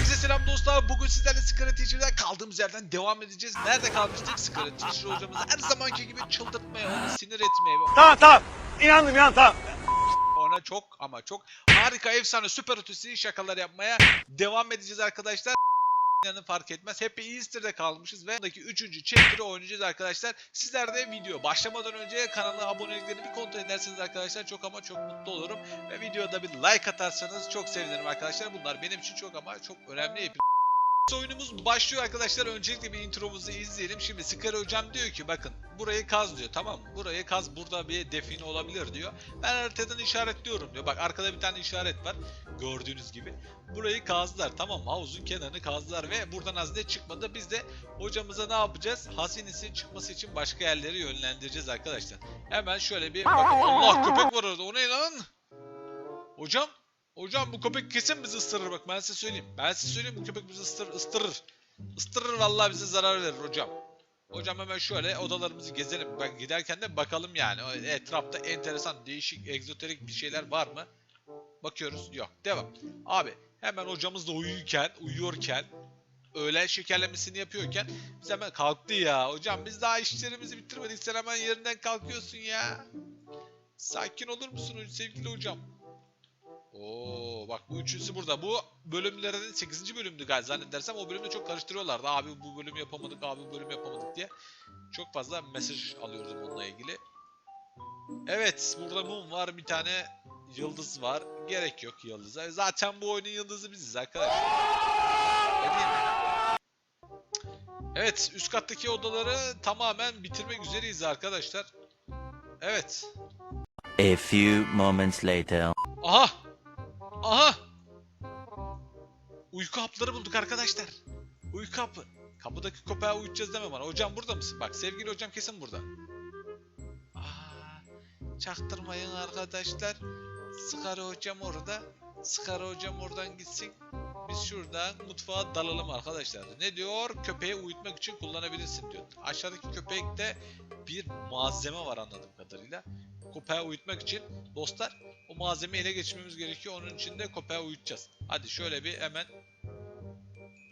Herkese selam dostlar. Bugün sizlerle Sigara Teacher'dan kaldığımız yerden devam edeceğiz. Nerede kalmıştık? Sigara Teacher hocamızı her zamanki gibi çıldırtmaya, onu sinir etmeye ve Tamam tamam. İnandım inandım tamam. ona çok ama çok harika, efsane, süper ötesi şakalar yapmaya devam edeceğiz arkadaşlar. İnanın fark etmez. Happy Easter'da kalmışız ve buradaki 3. chapter'ı oynayacağız arkadaşlar. Sizler de video başlamadan önce kanala aboneliklerini bir kontrol ederseniz arkadaşlar çok ama çok mutlu olurum. Ve videoda bir like atarsanız çok sevinirim arkadaşlar. Bunlar benim için çok ama çok önemli. Oyunumuz başlıyor arkadaşlar. Öncelikle bir intromuzu izleyelim. Şimdi Skar hocam diyor ki bakın burayı kaz diyor tamam? Burayı kaz burada bir define olabilir diyor. Ben haritadan işaretliyorum diyor. Bak arkada bir tane işaret var. Gördüğünüz gibi. Burayı kazdılar tamam? Havuzun kenarını kazdılar ve buradan hazine çıkmadı. Biz de hocamıza ne yapacağız? Hazinesinin çıkması için başka yerleri yönlendireceğiz arkadaşlar. Hemen şöyle bir bakın. Allah köpek var orada. O ne lan? Hocam Hocam bu köpek kesin bizi ısırır bak ben size söyleyeyim. Ben size söyleyeyim bu köpek bizi ıstırır. ıstırır. Isırır vallahi bize zarar verir hocam. Hocam hemen şöyle odalarımızı gezelim. Bak giderken de bakalım yani. Etrafta enteresan, değişik, egzoterik bir şeyler var mı? Bakıyoruz. Yok. Devam. Abi hemen hocamız da uyurken, uyuyorken öğlen şekerlemesini yapıyorken biz hemen kalktı ya. Hocam biz daha işlerimizi bitirmedik. Sen hemen yerinden kalkıyorsun ya. Sakin olur musun sevgili hocam? Oo bak bu üçüncüsü burada. Bu bölümlerin 8. bölümdü galiba zannedersem o bölümde çok karıştırıyorlardı. Abi bu bölüm yapamadık, abi bu bölüm yapamadık diye. Çok fazla mesaj alıyordum onunla ilgili. Evet burada mum var bir tane yıldız var. Gerek yok yıldıza. Zaten bu oyunun yıldızı biziz arkadaşlar. Evet üst kattaki odaları tamamen bitirmek üzereyiz arkadaşlar. Evet. A few moments later. Aha! Aha! Uyku hapları bulduk arkadaşlar. Uyku hapı. Kapıdaki köpeği uyutacağız deme bana. Hocam burada mısın? Bak sevgili hocam kesin burada. Aa, çaktırmayın arkadaşlar. Sıkarı hocam orada. Sıkarı hocam oradan gitsin. Biz şuradan mutfağa dalalım arkadaşlar. Ne diyor? Köpeği uyutmak için kullanabilirsin diyor. Aşağıdaki köpekte bir malzeme var anladığım kadarıyla. Köpeği uyutmak için dostlar o malzemeyi ele geçirmemiz gerekiyor. Onun için de köpeği uyutacağız. Hadi şöyle bir hemen.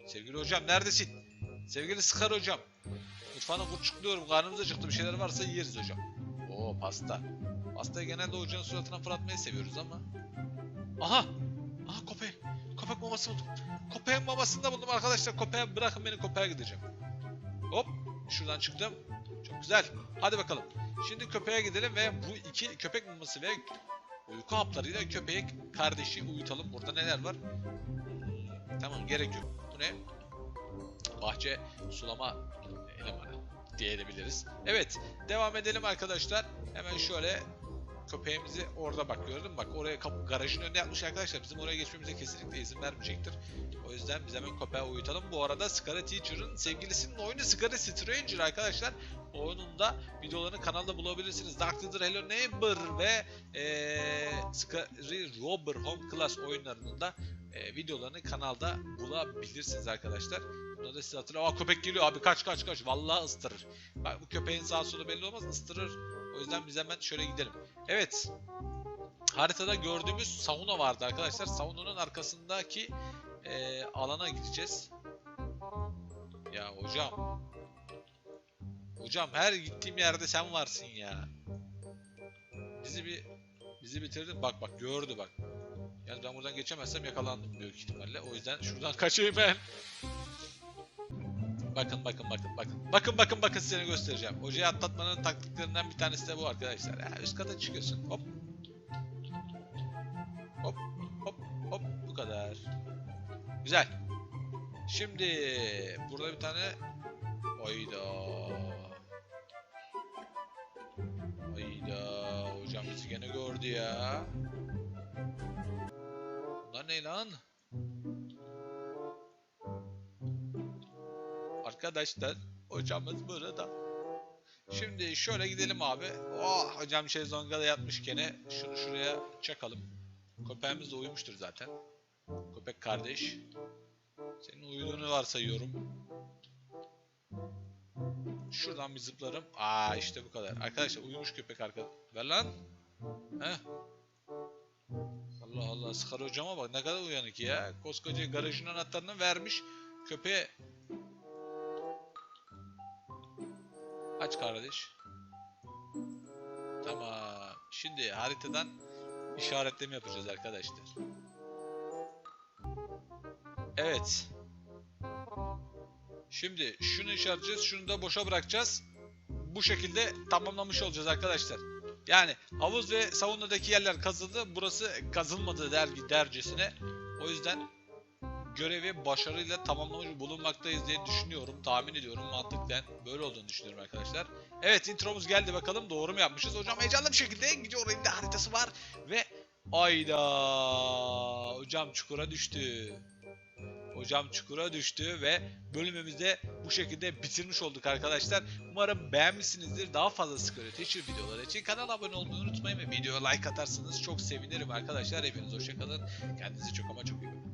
Sevgili hocam neredesin? Sevgili Sıkar hocam. Mutfağına kurçukluyorum. Karnımız acıktı. Bir şeyler varsa yeriz hocam. Oo pasta. Pastayı genelde hocanın suratına fırlatmayı seviyoruz ama. Aha! Aha köpek. Köpek maması buldum. Köpeğin mamasını da buldum arkadaşlar. Köpeğe bırakın beni köpeğe gideceğim. Hop. Şuradan çıktım. Çok güzel. Hadi bakalım. Şimdi köpeğe gidelim ve bu iki köpek maması ve uyku haplarıyla köpeği kardeşi uyutalım. Burada neler var? Hmm, tamam gerek yok. Bu ne? Bahçe sulama elemanı diyebiliriz. Evet devam edelim arkadaşlar. Hemen şöyle köpeğimizi orada bak gördün mü? Bak oraya garajın önüne yapmış arkadaşlar. Bizim oraya geçmemize kesinlikle izin vermeyecektir. O yüzden biz hemen köpeği uyutalım. Bu arada Scarlet Teacher'ın sevgilisinin oyunu Scarlet Stranger arkadaşlar. Oyunun da videolarını kanalda bulabilirsiniz. Dark Hello Neighbor ve ee, Scary Robber Home Class oyunlarının da e, videolarını kanalda bulabilirsiniz arkadaşlar. Bunu da size hatırlayın. Aa köpek geliyor abi kaç kaç kaç. Vallahi ıstırır. Bak bu köpeğin sağ solu belli olmaz ıstırır. O yüzden biz hemen şöyle gidelim. Evet. Haritada gördüğümüz sauna vardı arkadaşlar. Saunanın arkasındaki e, alana gideceğiz. Ya hocam. Hocam her gittiğim yerde sen varsın ya. Bizi bir bizi bitirdin. Bak bak gördü bak. Yani ben buradan geçemezsem yakalandım büyük ihtimalle. O yüzden şuradan kaçayım ben. Bakın bakın bakın bakın. Bakın bakın bakın size göstereceğim. Hocayı atlatmanın taktiklerinden bir tanesi de bu arkadaşlar. Ya, üst kata çıkıyorsun. Hop. Hop hop hop bu kadar. Güzel. Şimdi burada bir tane Hayda. Hayda. Hocam bizi gene gördü ya. Bunlar ne lan? Arkadaşlar hocamız burada. Şimdi şöyle gidelim abi. Oh hocam şezlonga da yatmış gene. Şunu şuraya çakalım. Köpeğimiz de uyumuştur zaten. Köpek kardeş. Senin uyuduğunu varsayıyorum. Şuradan bir zıplarım. Aa işte bu kadar. Arkadaşlar uyumuş köpek arka. Ver lan. Heh. Allah Allah Sıkar hocama bak ne kadar uyanık ya. Koskoca garajın anahtarını vermiş köpeğe. Aç kardeş. Tamam. Şimdi haritadan işaretleme yapacağız arkadaşlar. Evet. Şimdi şunu işaretleyeceğiz, şunu da boşa bırakacağız. Bu şekilde tamamlamış olacağız arkadaşlar. Yani havuz ve saunadaki yerler kazıldı. Burası kazılmadı der, dercesine. O yüzden görevi başarıyla tamamlamış bulunmaktayız diye düşünüyorum. Tahmin ediyorum mantıkten. Böyle olduğunu düşünüyorum arkadaşlar. Evet intromuz geldi bakalım doğru mu yapmışız. Hocam heyecanlı bir şekilde gidiyor elinde haritası var. Ve ayda hocam çukura düştü. Hocam çukura düştü ve bölümümüzde bu şekilde bitirmiş olduk arkadaşlar. Umarım beğenmişsinizdir. Daha fazla Security Teacher videoları için kanala abone olmayı unutmayın ve videoya like atarsanız çok sevinirim arkadaşlar. Hepiniz hoşçakalın. Kendinize çok ama çok iyi bakın.